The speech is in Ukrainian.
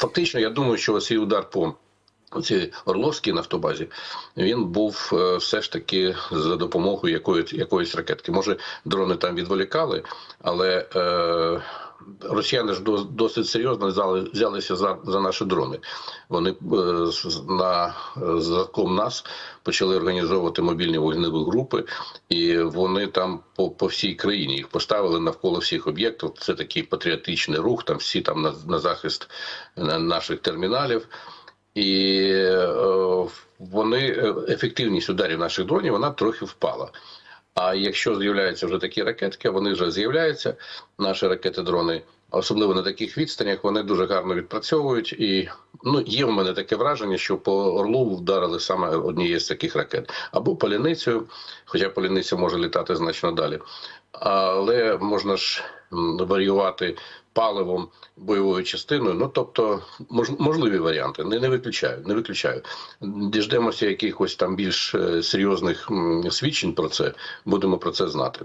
фактично, я думаю, що цей удар по цій Орловській нафтобазі він був е, все ж таки за допомогою якої, якоїсь ракетки. Може, дрони там відволікали, але е, росіяни ж дос- досить серйозно взяли, взялися за, за наші дрони. Вони е, на е, нас почали організовувати мобільні вогневі групи, і вони там по, по всій країні їх поставили навколо всіх об'єктів. Це такий патріотичний рух. Там всі там на, на захист наших терміналів. І е, вони е, ефективність ударів наших дронів вона трохи впала. А якщо з'являються вже такі ракетки, вони вже з'являються. Наші ракети-дрони, особливо на таких відстанях, вони дуже гарно відпрацьовують. І ну є в мене таке враження, що по орлу вдарили саме однією з таких ракет або поліницею, хоча поліниця може літати значно далі. Але можна ж варіювати паливом бойовою частиною. Ну тобто, мож, можливі варіанти. Не, не виключаю, не виключаю. Діждемося якихось там більш е, серйозних свідчень про це. Будемо про це знати.